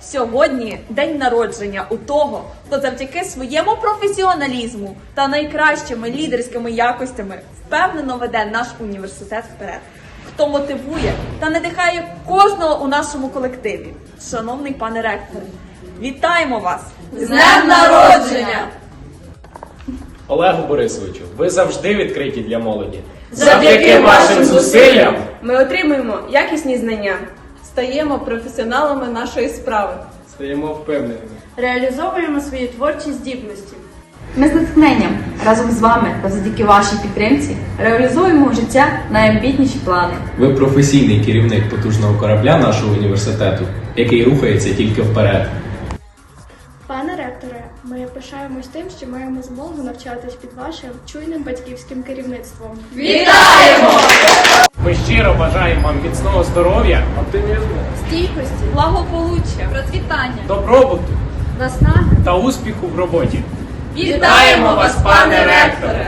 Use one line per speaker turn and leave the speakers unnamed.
Сьогодні день народження у того, хто завдяки своєму професіоналізму та найкращими лідерськими якостями впевнено веде наш університет вперед. Хто мотивує та надихає кожного у нашому колективі. Шановний пане ректоре, вітаємо вас! З днем народження!
Олегу Борисовичу, ви завжди відкриті для молоді.
Завдяки вашим зусиллям
Ми отримуємо якісні знання, стаємо професіоналами нашої справи.
стаємо впевненими.
Реалізовуємо свої творчі здібності.
Ми з натхненням разом з вами та завдяки вашій підтримці реалізуємо в життя найамбітніші плани.
Ви професійний керівник потужного корабля нашого університету, який рухається тільки вперед.
Пане ректоре, ми пишаємось тим, що маємо змогу навчатись під вашим чуйним батьківським керівництвом. Вітаємо!
Ми щиро бажаємо вам міцного здоров'я, оптимізму,
Стійкості,
Благополуччя, процвітання,
добробуту
наснаги
та успіху в роботі.
Вітаємо вас, пане ректоре!